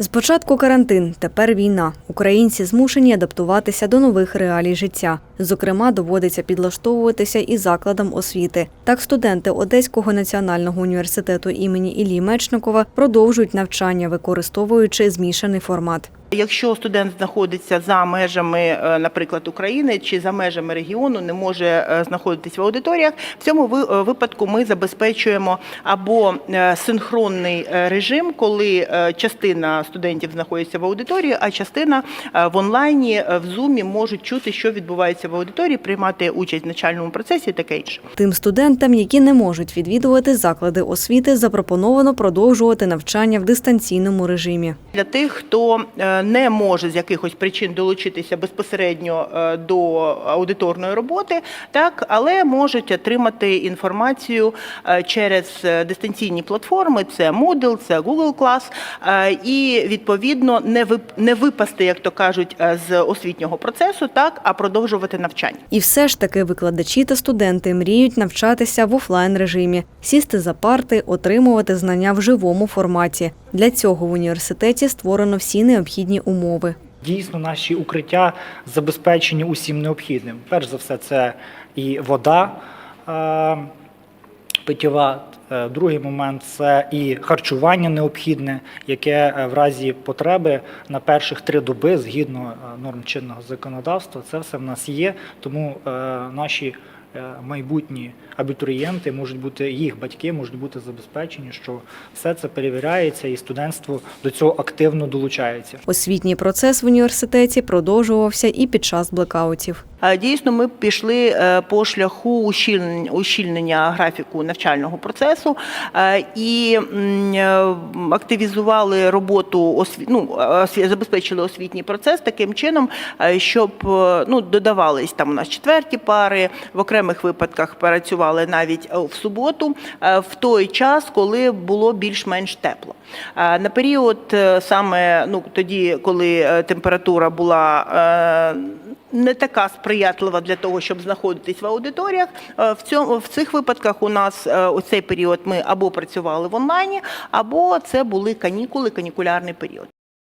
Спочатку карантин, тепер війна. Українці змушені адаптуватися до нових реалій життя. Зокрема, доводиться підлаштовуватися і закладам освіти. Так, студенти Одеського національного університету імені Іллі Мечникова продовжують навчання, використовуючи змішаний формат. Якщо студент знаходиться за межами, е, наприклад, України чи за межами регіону, не може е, знаходитись в аудиторіях, в цьому е, випадку ми забезпечуємо або синхронний режим, коли частина студентів знаходиться в аудиторії, а частина е, в онлайні е, в зумі можуть чути, що відбувається в аудиторії, приймати участь в навчальному процесі і таке інше. Тим студентам, які не можуть відвідувати заклади освіти, запропоновано продовжувати навчання в дистанційному режимі. Для тих, хто е, не може з якихось причин долучитися безпосередньо до аудиторної роботи, так але можуть отримати інформацію через дистанційні платформи. Це Moodle, це Google Class, е, і відповідно не вип- не випасти, як то кажуть, е, з освітнього процесу, так а продовжувати навчання. І все ж таки викладачі та студенти мріють навчатися в офлайн режимі, сісти за парти, отримувати знання в живому форматі. Для цього в університеті створено всі необхідні умови. Дійсно, наші укриття забезпечені усім необхідним. Перш за все, це і вода е, питєва. Е, Другий момент це і харчування необхідне, яке е, в разі потреби на перших три доби, згідно е, норм чинного законодавства, це все в нас є. Тому е, наші е, майбутні абітурієнти можуть бути, їх батьки можуть бути забезпечені, що все це перевіряється, і студентство до цього активно долучається. Освітній процес в університеті продовжувався і під час блекаутів. Е, Дійсно, ми пішли е, по шляху ущільнення, ущільнення графіку навчального процесу е, і е, активізували роботу осві... ну, забезпечили освітній процес таким чином, е, щоб ну, додавались там у нас четверті пари, в окремих випадках працювали навіть в суботу, в той час, коли було більш-менш тепло. На період саме ну, тоді, коли температура була не така сприятлива для того, щоб знаходитись в аудиторіях. Е, В цьому в цих випадках у нас е, у цей період ми або працювали в онлайні, або це були канікули, канікулярний період.